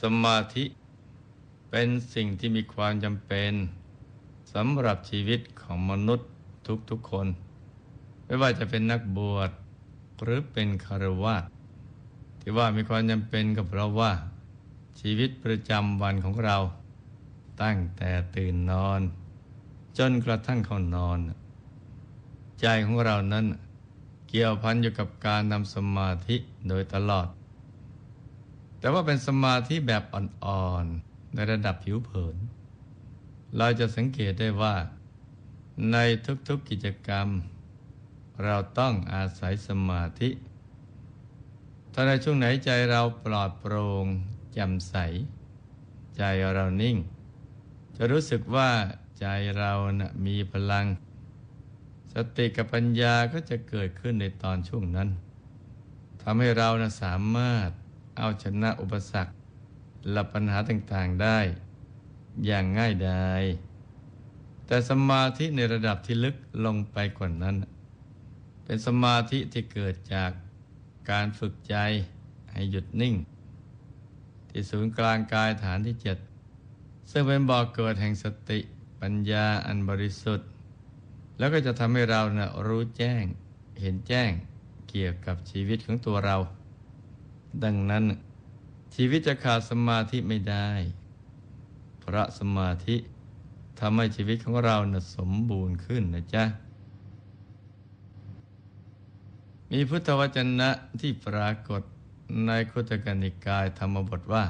สมาธิเป็นสิ่งที่มีความจำเป็นสำหรับชีวิตของมนุษย์ทุกๆคน ไม่ว่าจะเป็นนักบวชหรือเป็นคารวะที่ว่ามีความจำเป็นก็เพราะว่า ชีวิตประจำวันของเรา ตั้งแต่ตื่นนอน จนกระทั่งเข้านอน ใจของเรานั้นเกี่ยวพันอยู่กับการนำสมาธิโดยตลอด แต่ว่าเป็นสมาธิแบบอ่อนๆ ในระดับผิวเผิน เราจะสังเกตได้ว่า ในทุกๆกิจกรรม เราต้องอาศัยสมาธิ ถ้าในช่วงไหนใจเราปลอดโปร่งแจ่มใส ใจเรานิ่ง จะรู้สึกว่าใจเรานะมีพลัง สติกับปัญญาก็จะเกิดขึ้นในตอนช่วงนั้นทำให้เรานะสามารถ เอาชนะอุปสรรคและปัญหาต่างๆได้ อย่างง่ายดาย แต่สมาธิในระดับที่ลึกลงไปกว่านั้น เป็นสมาธิที่เกิดจากการฝึกใจให้หยุดนิ่ง ที่ศูนย์กลางกายฐานที่เจ็ดซึ่งเป็นบ่อกเกิดแห่งสติปัญญาอันบริสุทธิ์ แล้วก็จะทำให้เรานะรู้แจ้งเห็นแจ้งเกี่ยวกับชีวิตของตัวเรา ดังนั้น ชีวิตจะขาดสมาธิไม่ได้เพราะสมาธิทำให้ชีวิตของเรานะสมบูรณ์ขึ้นนะจ๊ะ มีพุทธวจนะที่ปรากฏในคุตกนิกายธรรมบทว่า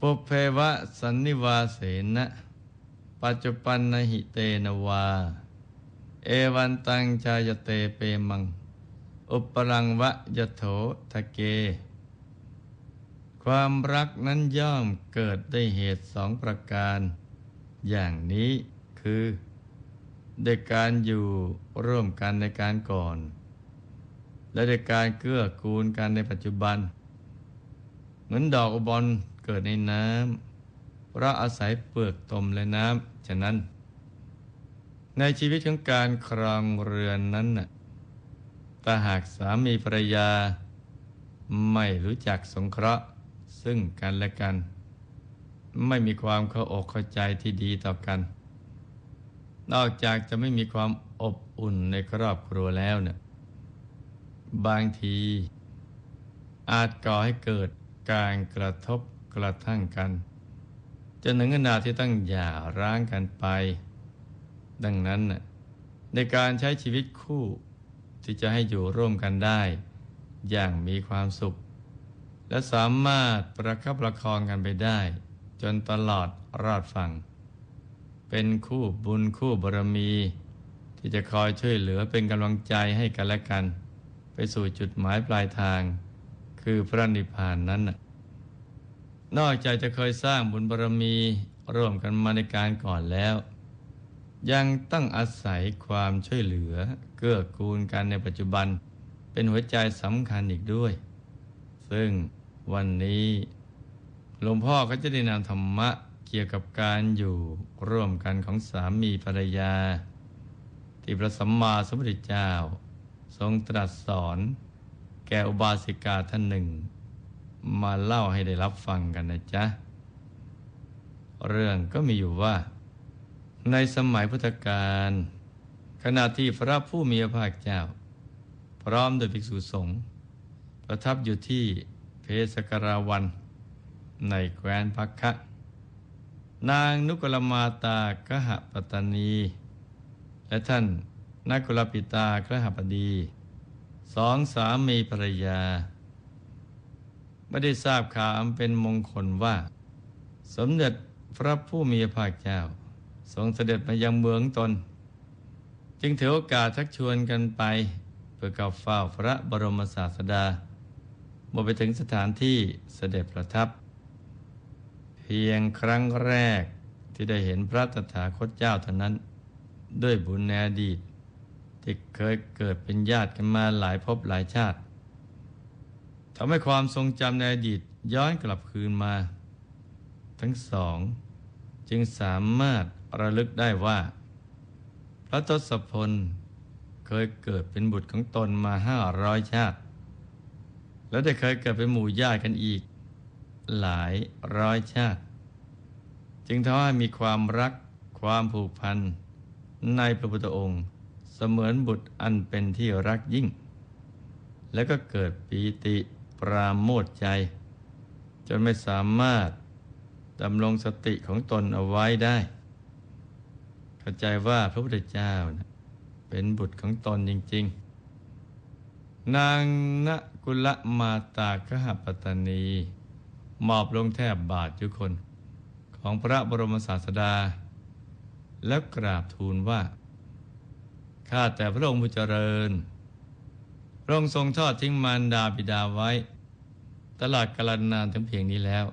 ปุเพวะสันนิวาเสนะ ปัจจุปันนหิเตนวา เอวันตังชายเตเปมัง อุปรังวะยโถทะเก ความรักนั้นย่อมเกิดได้เหตุสองประการ อย่างนี้คือด้วยการอยู่ร่วมกันในการก่อน และด้วยการเกื้อกูลกันในปัจจุบัน เหมือนดอกอบอลเกิดในน้ำเพราะอาศัยเปลือกตมและน้ำฉะนั้น ในชีวิตของการครองเรือนนั้นน่ะ ถ้าหากสามีภรรยา ไม่รู้จักสงเคราะห์ซึ่งกันและกัน ไม่มีความเข้าอกเข้าใจที่ดีต่อกัน นอกจากจะไม่มีความอบอุ่นในครอบครัวแล้วเนี่ยบางที อาจก่อให้เกิดการกระทบกระทั่งกันจนถึงขนาดที่ต้องหย่าร้างกันไป ดังนั้นในการใช้ชีวิตคู่ ที่จะให้อยู่ร่วมกันได้ อย่างมีความสุข และสามารถประคับประคองกันไปได้ จนตลอดรอดฝั่งเป็นคู่บุญคู่บารมี ที่จะคอยช่วยเหลือเป็นกำลังใจให้กันและกัน ไปสู่จุดหมายปลายทาง คือพระนิพพานนั้น นอกจากจะเคยสร้างบุญบารมีร่วมกันมาในการก่อนแล้วยังต้องอาศัยความช่วยเหลือ เกื้อกูลกันในปัจจุบัน เป็นหัวใจสำคัญอีกด้วย ซึ่งวันนี้หลวงพ่อก็จะได้นำธรรมะเกี่ยวกับการอยู่ร่วมกันของสามีภรรยา ที่พระสัมมาสัมพุทธเจ้า ทรงตรัสสอน แก่อุบาสิกาท่านหนึ่ง มาเล่าให้ได้รับฟังกันนะจ๊ะ เรื่องก็มีอยู่ว่า ในสมัยพุทธกาล ขณะที่พระผู้มีพระภาคเจ้า พร้อมโดยภิกษุสงฆ์ประทับอยู่ที่เพสกราวัน ในแคว้นพักคะนางนุกลมาตากหปตนี และท่านนักุลปิตากหปดีสองสามีภรรยา ไม่ได้ทราบข่าวเป็นมงคลว่า สมเด็จพระผู้มีพระภาคเจ้า ทรงเสด็จมายังเมืองตน จึงถือโอกาสทักชวนกันไป เพื่อกับเฝ้าพระบรมศาสดาเมื่อไปถึงสถานที่เสด็จประทับ เพียงครั้งแรกที่ได้เห็นพระตถาคตเจ้าเท่านั้น ด้วยบุญในอดีต ที่เคยเกิดเป็นญาติกันมาหลายภพหลายชาติทำให้ความทรงจำในอดีตย้อนกลับคืนมา ทั้งสอง จึงสามารถระลึกได้ว่า พระทศพลเคยเกิดเป็นบุตรของตนมาห้าร้อยชาติ แล้วได้เคยเกิดเป็นหมู่ญาติกันอีก หลายร้อยชาติ จึงทำให้มีความรักความผูกพันในพระพุทธองค์เสมือนบุตรอันเป็นที่รักยิ่ง แล้วก็เกิดปีติปราโมทใจ จนไม่สามารถดำรงสติของตนเอาไว้ได้ เข้าใจว่าพระพุทธเจ้านะเป็นบุตรของตนจริง ๆ นางณกุลมาตากหปัตตานีมอบลงแทบบาทยุคน ของพระบรมศาสดา แล้วกราบทูลว่า ข้าแต่พระองค์ผู้เจริญ พระองค์ทรงทอดทิ้งมารดาบิดาไว้ ตลอดกาลนานถึงเพียงนี้แล้ว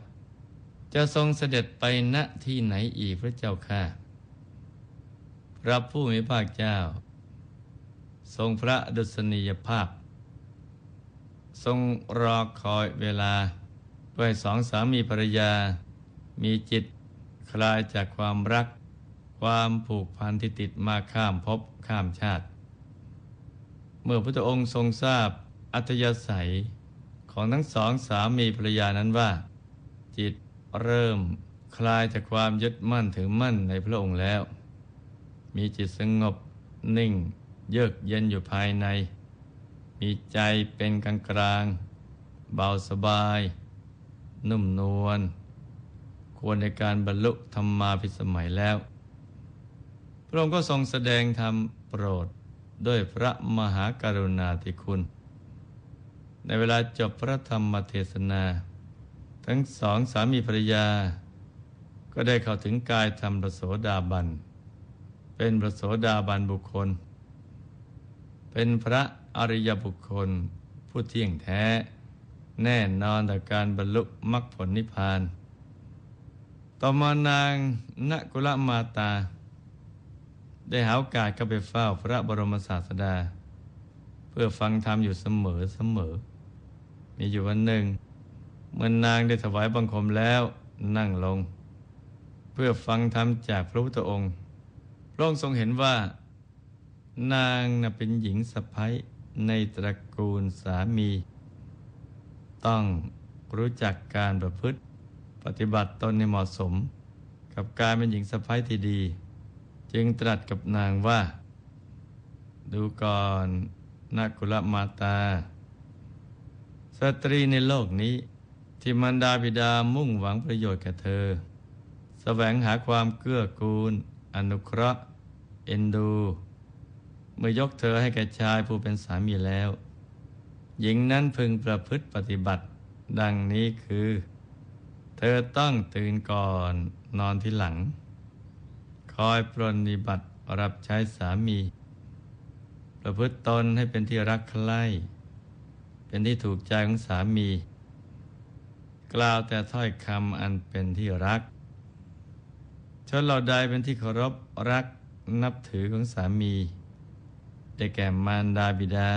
จะทรงเสด็จไปณที่ไหนอีกพระเจ้าค่ะ ระผู้มีพระเจ้า ทรงพระดุษณียภาพ ทรงรอคอยเวลาเพื่อให้สองสามีภรรยา มีจิตคลายจากความรัก ความผูกพันที่ติดมาข้ามภพข้ามชาติ เมื่อพระองค์ทรงทราบอัธยาศัยของทั้งสองสามีภรรยานั้นว่า จิตเริ่มคลายจากความยึดมั่นถือมั่นในพระองค์แล้ว มีจิตสงบนิ่ง เยือกเย็นอยู่ภายใน มีใจเป็นกลางกลาง เบาสบาย นุ่มนวลควรในการบรรลุธรรมาภิสมัยแล้ว พระองค์ก็ทรงแสดงธรรมโปรดด้วยพระมหากรุณาธิคุณ ในเวลาจบพระธรรมเทศนา ทั้งสองสามีภรรยา ก็ได้เข้าถึงกายธรรมประโสดาบัน เป็นประโสดาบันบุคคล เป็นพระอริยบุคคล ผู้เที่ยงแท้ แน่นอนต่อการบรรลุมรรคผลนิพพาน ต่อมานางนกุลมาตา ได้หาโอกาสเข้าไปเฝ้าพระบรมศาสดา เพื่อฟังธรรมอยู่เสมอเสมอ มีอยู่วันหนึ่ง เมื่อนนางได้ถวายบังคมแล้วนั่งลง เพื่อฟังธรรมจากพระพุทธองค์ พระองค์ทรงเห็นว่า นางน่ะเป็นหญิงสะพ้ยในตระกูลสามี ต้องรู้จักการประพฤติปฏิบัติตนในเหมาะสม กับการเป็นหญิงสะพ้ยที่ดี จึงตรัสกับนางว่า ดูก่อนนักกุลมาตา สตรีในโลกนี้ที่มันดาบิดามุ่งหวังประโยชน์แก่เธอ แสวงหาความเกื้อกูล อนุเคราะห์เอ็นดู เมื่อยกเธอให้แก่ชายผู้เป็นสามีแล้ว หญิงนั้นพึงประพฤติปฏิบัติ ดังนี้คือ เธอต้องตื่นก่อนนอนที่หลัง คอยปรนนิบัติรับใช้สามี ประพฤติตนให้เป็นที่รักใคร่เป็นที่ถูกใจของสามี กล่าวแต่ถ้อยคำอันเป็นที่รัก ชนเราใดเป็นที่เคารพรักนับถือของสามี ได้แก่มารดาบิดา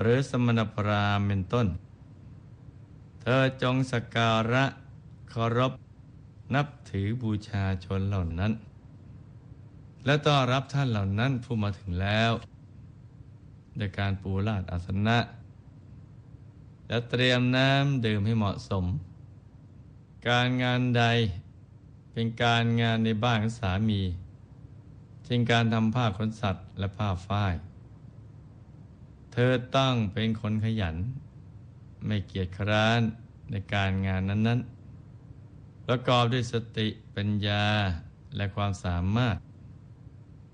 หรือสมณพราหมณ์เป็นต้น เธอจงสการะเคารพนับถือบูชาชนเหล่านั้น และต้อนรับท่านเหล่านั้นผู้มาถึงแล้วโดยการปูลาดอาสนะ และเตรียมน้ำดื่มให้เหมาะสม การงานใด เป็นการงานในบ้านของสามี เช่นการทำผ้าขนสัตว์และผ้าฝ้าย เธอต้องเป็นคนขยัน ไม่เกียจคร้านในการงานนั้นๆ ประกอบด้วยสติปัญญาและความสามารถ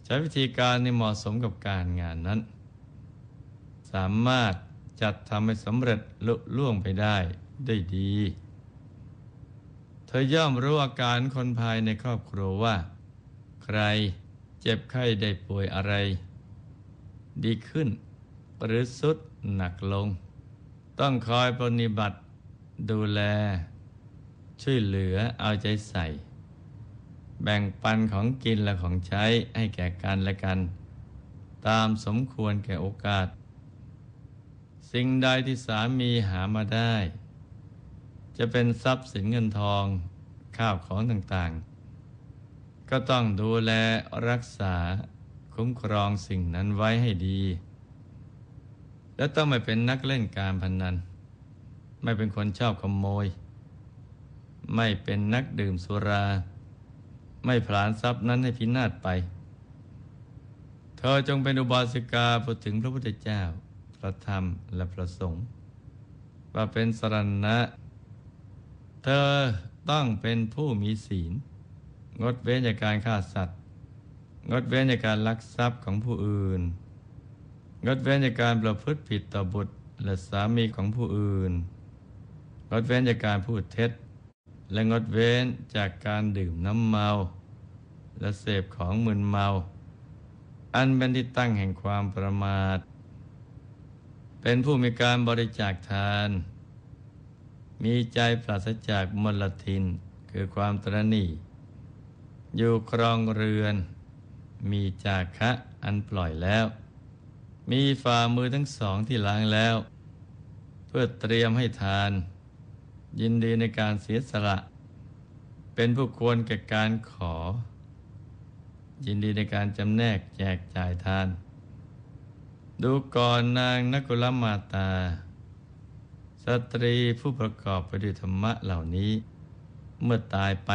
ใช้วิธีการในเหมาะสมกับการงานนั้น สามารถจัดทำให้สำเร็จลุล่วงไปได้ได้ดี ธอย่อมรู้อาการคนภายในครอบครัวว่า ใครเจ็บไข้ได้ป่วยอะไร ดีขึ้น หรือสุดหนักลง ต้องคอยปฏิบัติดูแล ช่วยเหลือเอาใจใส่ แบ่งปันของกินและของใช้ให้แก่กันและกัน ตามสมควรแก่โอกาส สิ่งใดที่สามีหามาได้ จะเป็นทรัพย์สินเงินทอง ข้าวของต่างๆ ก็ต้องดูแลรักษาคุ้มครองสิ่งนั้นไว้ให้ดี และต้องไม่เป็นนักเล่นการพนนัน ไม่เป็นคนชอบขโมย ไม่เป็นนักดื่มสุรา ไม่ผลาญทรัพย์นั้นให้พินาศไป เธอจงเป็นอุบาสิกาพูดถึงพระพุทธเจ้า พระธรรมและพระสงฆ์ว่าเป็นสรณะ เธอต้องเป็นผู้มีศีล งดเว้นจากการฆ่าสัตว์ งดเว้นจากการลักทรัพย์ของผู้อื่น งดเว้นจากการประพฤติผิดต่อบุตรและสามีของผู้อื่น งดเว้นจากการพูดเท็จ และงดเว้นจากการดื่มน้ำเมา และเสพของมึนเมา อันเป็นที่ตั้งแห่งความประมาท เป็นผู้มีการบริจาคทาน มีใจปราศจากมลทิน คือความตรณีอยู่ครองเรือน มีจาคะอันปล่อยแล้ว มีฝ่ามือทั้งสองที่ล้างแล้ว เพื่อเตรียมให้ทาน ยินดีในการเสียสละ เป็นผู้ควรแก่การขอ ยินดีในการจำแนกแจกจ่ายทาน ดูก่อนนางนักุลมาตา สตรีผู้ประกอบไปด้วยธรรมะเหล่านี้ เมื่อตายไป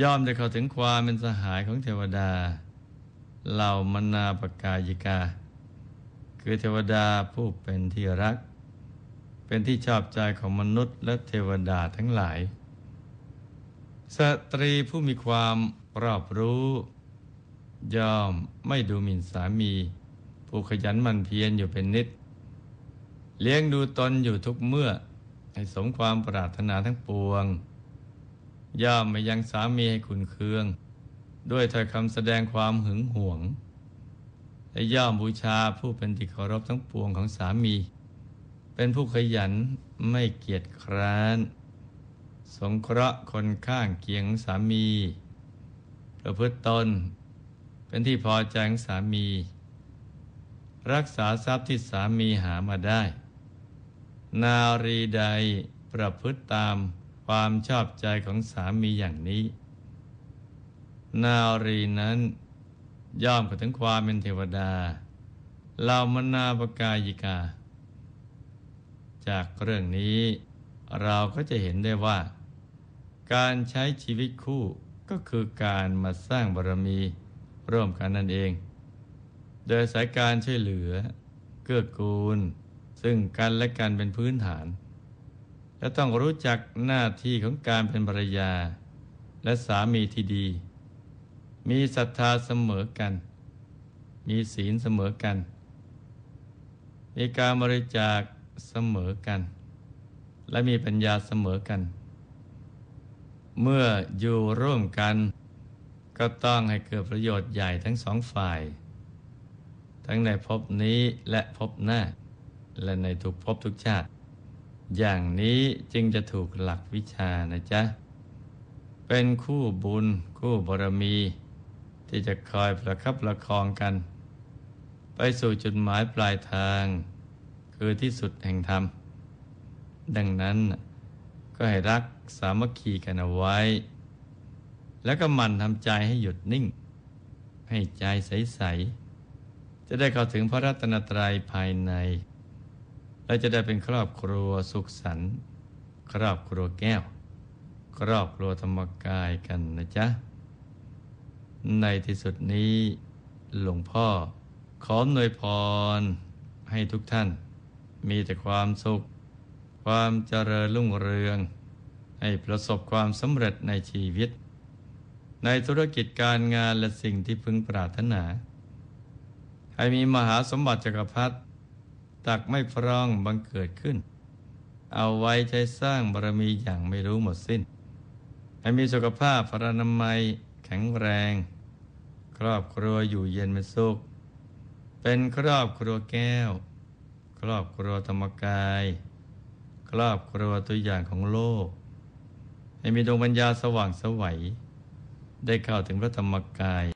ย่อมจะเข้าถึงความเป็นสหายของเทวดา เหล่ามนาปกายิกา คือเทวดาผู้เป็นที่รัก เป็นที่ชอบใจของมนุษย์และเทวดาทั้งหลาย สตรีผู้มีความรอบรู้ ย่อมไม่ดูหมิ่นสามี ผู้ขยันมันเพียรอยู่เป็นนิด เลี้ยงดูตนอยู่ทุกเมื่อ ให้สมความปรารถนาทั้งปวง ย่อมไม่ยังสามีให้ขุนเคือง ด้วยถ้อยคำแสดงความหึงหวง และย่อมบูชาผู้เป็นที่เคารพทั้งปวงของสามี เป็นผู้ขยันไม่เกียจคร้าน สงเคราะห์คนข้างเคียงของสามี ประพฤติตน เป็นที่พอใจของสามี รักษาทรัพย์ที่สามีหามาได้ นารีใดประพฤติตามความชอบใจของสามีอย่างนี้ นารีนั้นย่อมเข้าถึงความเป็นเทวดาเหล่ามนาปกายิกา จากเรื่องนี้เราก็จะเห็นได้ว่า การใช้ชีวิตคู่ก็คือการมาสร้างบารมีร่วมกันนั่นเอง โดยสายการช่วยเหลือ เกื้อกูล ซึ่งกันและกันเป็นพื้นฐาน และต้องรู้จักหน้าที่ของการเป็นภรรยา และสามีที่ดี มีศรัทธาเสมอกัน มีศีลเสมอกัน มีการบริจาคเสมอกัน และมีปัญญาเสมอกัน เมื่ออยู่ร่วมกันก็ต้องให้เกิดประโยชน์ใหญ่ทั้งสองฝ่าย ทั้งในภพนี้และภพหน้า และในทุกภพทุกชาติ อย่างนี้จึงจะถูกหลักวิชานะจ๊ะ เป็นคู่บุญคู่บารมี ที่จะคอยประคับประคองกัน ไปสู่จุดหมายปลายทาง คือที่สุดแห่งธรรม ดังนั้นก็ให้รักสามัคคีกันเอาไว้ แล้วก็มันทำใจให้หยุดนิ่ง ให้ใจใส ๆ จะได้เข้าถึงพระรัตนตรัยภายใน และจะได้เป็นครอบครัวสุขสันต์ครอบครัวแก้ว ครอบครัวธรรมกายกันนะจ๊ะ ในที่สุดนี้หลวงพ่อขอหนวยพรให้ทุกท่าน มีแต่ความสุข ความเจริญรุ่งเรือง ให้ประสบความสำเร็จในชีวิต ในธุรกิจการงานและสิ่งที่พึงปรารถนา ให้มีมหาสมบัติจักรพรรดิ ตักไม่พร่องบังเกิดขึ้น เอาไว้ใช้สร้างบารมีอย่างไม่รู้หมดสิ้น ให้มีสุขภาพพรรนามัยแข็งแรง ครอบครัวอยู่เย็นเป็นสุข เป็นครอบครัวแก้ว ครอบครัวธรรมกาย ครอบครัวตัวอย่างของโลก ให้มีดวงปัญญาสว่างสวัยได้เข้าถึงพระธรรมกาย